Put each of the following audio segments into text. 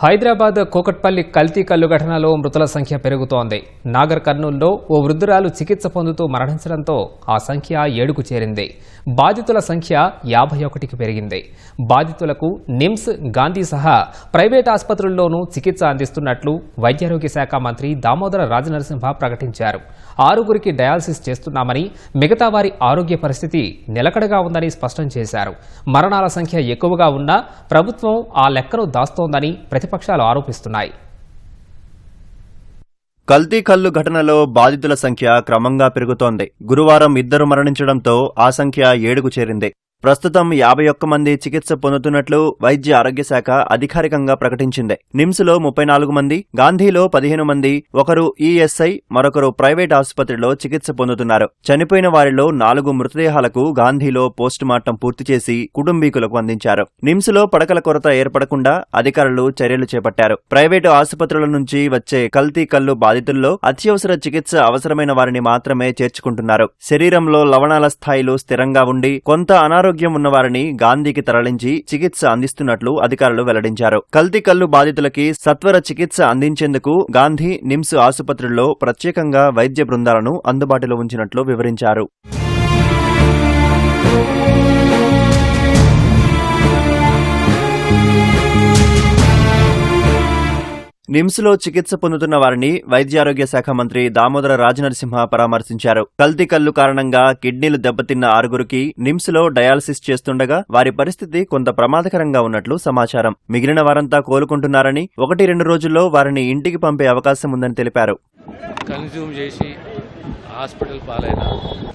హైదరాబాద్ కోకట్పల్లి కల్తీ కల్లు ఘటనలో మృతుల సంఖ్య పెరుగుతోంది. నాగర్ కర్నూల్లో ఓ వృద్ధురాలు చికిత్స పొందుతూ మరణించడంతో ఆ సంఖ్య ఏడుకు చేరింది. బాధితుల సంఖ్య యాభై ఒకటికి పెరిగింది. బాధితులకు నిమ్స్ గాంధీ సహా ప్రైవేట్ ఆసుపత్రుల్లోనూ చికిత్స అందిస్తున్నట్లు వైద్యారోగ్య శాఖ మంత్రి దామోదర రాజనరసింహ ప్రకటించారు. ఆరుగురికి డయాలసిస్ చేస్తున్నామని మిగతా వారి ఆరోగ్య పరిస్థితి నిలకడగా ఉందని స్పష్టం చేశారు. మరణాల సంఖ్య ఎక్కువగా ఉన్నా ప్రభుత్వం ఆ లెక్కను దాస్తోందని ప్రతిపక్షాలు ఆరోపిస్తున్నాయి. కల్తీ కల్లు ఘటనలో బాధితుల సంఖ్య క్రమంగా పెరుగుతోంది. గురువారం ఇద్దరు మరణించడంతో ఆ సంఖ్య ఏడుకు చేరింది. ప్రస్తుతం యాభై ఒక్క మంది చికిత్స పొందుతున్నట్లు వైద్య ఆరోగ్య శాఖ అధికారికంగా ప్రకటించింది. నిమ్స్లో ముప్పై నాలుగు మంది గాంధీలో పదిహేను మంది ఒకరు ఈఎస్ఐ మరొకరు ప్రైవేట్ ఆసుపత్రిలో చికిత్స పొందుతున్నారు. చనిపోయిన వారిలో నాలుగు మృతదేహాలకు గాంధీలో పోస్టుమార్టం పూర్తి చేసి కుటుంబీకులకు అందించారు. నిమ్స్లో పడకల కొరత ఏర్పడకుండా అధికారులు చర్యలు చేపట్టారు. ప్రైవేటు ఆసుపత్రుల నుంచి వచ్చే కల్తీ కల్లు బాధితుల్లో అత్యవసర చికిత్స అవసరమైన వారిని మాత్రమే చేర్చుకుంటున్నారు. శరీరంలో లవణాల స్థాయిలు స్థిరంగా ఉండి కొంత అనారోగ్యం ఉన్నవారిని గాంధీకి తరలించి చికిత్స అందిస్తున్నట్లు అధికారులు వెల్లడించారు. కల్తీ కల్లు బాధితులకి సత్వర చికిత్స అందించేందుకు గాంధీ నిమ్స్ ఆసుపత్రుల్లో ప్రత్యేకంగా వైద్య బృందాలను అందుబాటులో ఉంచినట్లు వివరించారు. నిమ్స్లో చికిత్స పొందుతున్న వారిని వైద్యారోగ్య శాఖ మంత్రి దామోదర రాజనరసింహ పరామర్శించారు. కల్తీ కళ్ళు కారణంగా కిడ్నీలు దెబ్బతిన్న ఆరుగురికి నిమ్స్లో డయాలసిస్ చేస్తుండగా వారి పరిస్థితి కొంత ప్రమాదకరంగా ఉన్నట్లు సమాచారం. మిగిలిన వారంతా కోలుకుంటున్నారని ఒకటి రెండు రోజుల్లో వారిని ఇంటికి పంపే అవకాశం ఉందని తెలిపారు. కన్జ్యూమ్ చేసి హాస్పిటల్ పాలైన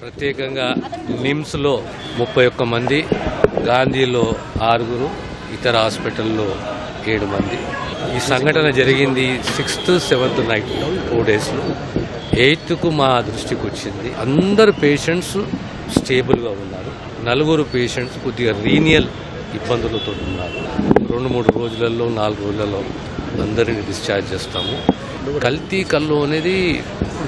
ప్రత్యేకంగా నిమ్స్లో ముప్పై ఒక్క మంది గాంధీలో ఆరుగురు ఇతర హాస్పిటల్లో ఏడు మంది. ఈ సంఘటన జరిగింది సిక్స్త్ సెవెంత్ నైట్ ఫోర్ డేస్లో ఎయిత్కు మా దృష్టికి వచ్చింది. అందరు పేషెంట్స్ స్టేబుల్గా ఉన్నారు. నలుగురు పేషెంట్స్ కొద్దిగా రీనియల్ ఇబ్బందులతో ఉన్నారు. రెండు మూడు రోజులలో నాలుగు రోజులలో అందరిని డిశ్చార్జ్ చేస్తాము. కల్తీ కల్లు అనేది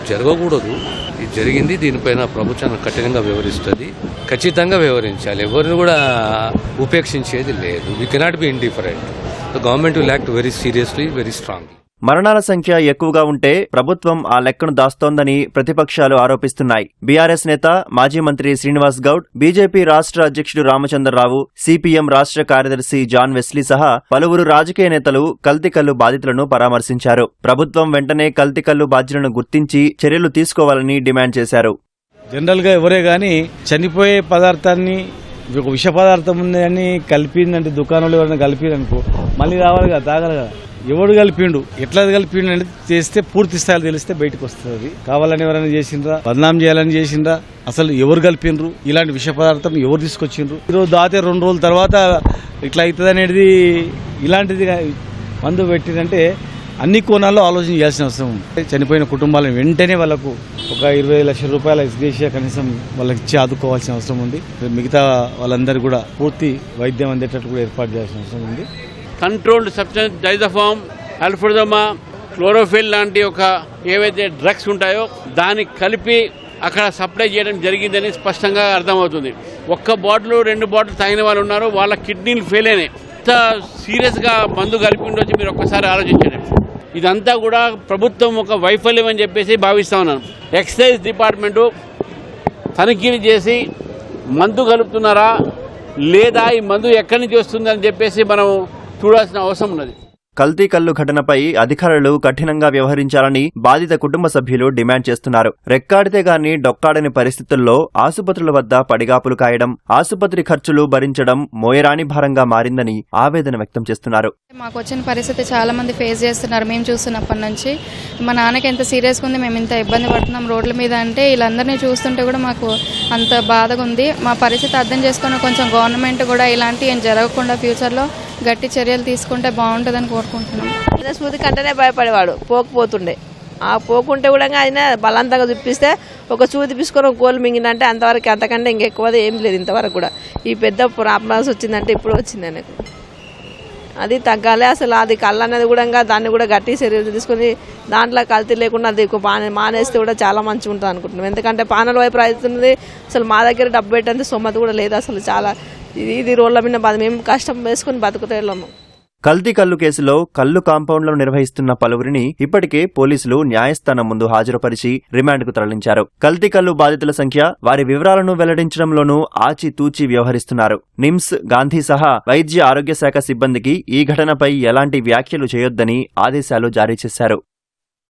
జరగకూడదు. ఇది జరిగింది. దీనిపైన ప్రభుత్వం కఠినంగా వివరిస్తుంది. ఖచ్చితంగా వివరించాలి. ఎవరిని కూడా ఉపేక్షించేది లేదు. We cannot be indifferent the government will act very seriously very strongly మరణాల సంఖ్య ఎక్కువగా ఉంటే ప్రభుత్వం ఆ లెక్కను దాస్తోందని ప్రతిపక్షాలు ఆరోపిస్తున్నాయి. బీఆర్ఎస్ నేత మాజీ మంత్రి శ్రీనివాస్ గౌడ్ బీజేపీ రాష్ట్ర అధ్యక్షుడు రామచంద్రరావు సిపిఎం రాష్ట్ర కార్యదర్శి జాన్ వెస్లీ సహా పలువురు రాజకీయ నేతలు కల్తీకల్లు బాధితులను పరామర్శించారు. ప్రభుత్వం వెంటనే కల్తీకల్లు బాధ్యులను గుర్తించి చర్యలు తీసుకోవాలని డిమాండ్ చేశారు. జనరల్గా ఎవరే కానీ చనిపోయే పదార్థాన్ని ఒక విష పదార్థం ఉందని కలిపిందంటే దుకాణంలో ఎవరైనా కలిపిందనుకో మళ్ళీ రావాలి కదా తాగాలి కదా. ఎవడు కలిపిండు ఎట్లా కలిపిండు అనేది చేస్తే పూర్తి స్థాయిలో తెలిస్తే బయటకు వస్తుంది. కావాలని ఎవరైనా చేసిండ్రా బదనాం చేయాలని చేసిండ్రా అసలు ఎవరు కలిపిండ్రు ఇలాంటి విష పదార్థం ఎవరు తీసుకొచ్చిండ్రు? ఈరోజు దాతే రెండు రోజుల తర్వాత ఇట్లా అవుతుంది అనేది ఇలాంటిది మందు పెట్టిందంటే అన్ని కోణాల్లో ఆలోచన చేయాల్సిన అవసరం ఉంది. చనిపోయిన కుటుంబాలను వెంటనే వాళ్ళకు ఒక ఇరవై లక్షల రూపాయల ఎస్గేషియా కనీసం వాళ్ళకి ఇచ్చి ఆదుకోవాల్సిన అవసరం ఉంది. మిగతా వాళ్ళందరూ కూడా పూర్తి వైద్యం అందేటట్టు కూడా ఏర్పాటు చేయాల్సిన అవసరం ఉంది. కంట్రోల్డ్ సబ్స్టెన్స్ డైజఫామ్ అల్ఫ్రదమా క్లోరోఫిల్ లాంటి ఒక ఏవైతే డ్రగ్స్ ఉంటాయో దాన్ని కలిపి అక్కడ సప్లై చేయడం జరిగిందని స్పష్టంగా అర్థమవుతుంది. ఒక్క బాటిల్ రెండు బాటిల్ తాగిన వాళ్ళు ఉన్నారు వాళ్ళ కిడ్నీలు ఫెయిల్ అయినాయి. ఎంత సీరియస్గా మందు కలిపి ఉండొచ్చు మీరు ఒక్కసారి ఆలోచించండి. ఇదంతా కూడా ప్రభుత్వం ఒక వైఫల్యం అని చెప్పేసి భావిస్తా ఉన్నాను. ఎక్సైజ్ డిపార్ట్మెంటు తనిఖీలు చేసి మందు కలుపుతున్నారా? లేదా ఈ మందు ఎక్కడి నుంచి వస్తుందని చెప్పేసి మనం చూడాల్సిన అవసరం ఉన్నది. కల్తీ కల్లు ఘటనపై అధికారులు కఠినంగా వ్యవహరించాలని బాధిత కుటుంబ సభ్యులు డిమాండ్ చేస్తున్నారు. రెక్కాడితే గాని డొక్కాడని పరిస్థితుల్లో ఆసుపత్రుల వద్ద పడిగాపులు కాయడం ఆసుపత్రి ఖర్చులు భరించడం మోయరాని భారంగా మారిందని ఆవేదన వ్యక్తం చేస్తున్నారు. మాకు వచ్చిన పరిస్థితి చాలా మంది ఫేస్ చేస్తున్నారు. మేము చూస్తున్నప్పటి నుంచి మా నాన్నకి ఎంత సీరియస్గా ఉంది మేము ఇంత ఇబ్బంది పడుతున్నాం. రోడ్ల మీద అంటే వీళ్ళందరినీ చూస్తుంటే కూడా మాకు అంత బాధగా ఉంది. మా పరిస్థితి అర్థం చేసుకుని కొంచెం గవర్నమెంట్ కూడా ఇలాంటి ఏం జరగకుండా ఫ్యూచర్లో గట్టి చర్యలు తీసుకుంటే బాగుంటుందని కోరుకుంటున్నాం. ఆయన సూది కంటేనే భయపడేవాడు. పోకపోతుండే. ఆ పోకుంటే కూడా ఆయన బలంతంగా చూపిస్తే ఒక సూది తీసుకొని ఒక కోళ్ళు మింగిందంటే అంతవరకు అంతకంటే ఇంకెక్కువ ఏం లేదు ఇంతవరకు కూడా. ఈ పెద్ద ప్రాబ్లమ్స్ వచ్చిందంటే ఇప్పుడు వచ్చింది ఆయనకు. అది తగ్గాలి. అసలు అది కళ్ళు అనేది కూడా ఇంకా దాన్ని కూడా గట్టి శరీరం తీసుకొని దాంట్లో కల్తీ లేకుండా అది మానే మానేస్తే కూడా చాలా మంచిగా ఉంటుంది అనుకుంటున్నాం. ఎందుకంటే పానల వైపు అవుతున్నది అసలు మా దగ్గర డబ్బు పెట్టేంత సొమ్మతి కూడా లేదు అసలు చాలా. ఇది ఇది రోడ్ల మీద బాధ మేము కష్టం వేసుకొని బతుకుతే కల్తీ కల్లు కేసులో కల్లు కాంపౌండ్లను నిర్వహిస్తున్న పలువురిని ఇప్పటికే పోలీసులు న్యాయస్థానం ముందు హాజరుపరిచి రిమాండ్కు తరలించారు. కల్తీ కల్లు బాధితుల సంఖ్య వారి వివరాలను వెల్లడించడంలోనూ ఆచితూచి వ్యవహరిస్తున్నారు. నిమ్స్ గాంధీ సహా వైద్య ఆరోగ్య శాఖ సిబ్బందికి ఈ ఘటనపై ఎలాంటి వ్యాఖ్యలు చేయొద్దని ఆదేశాలు జారీ చేశారు.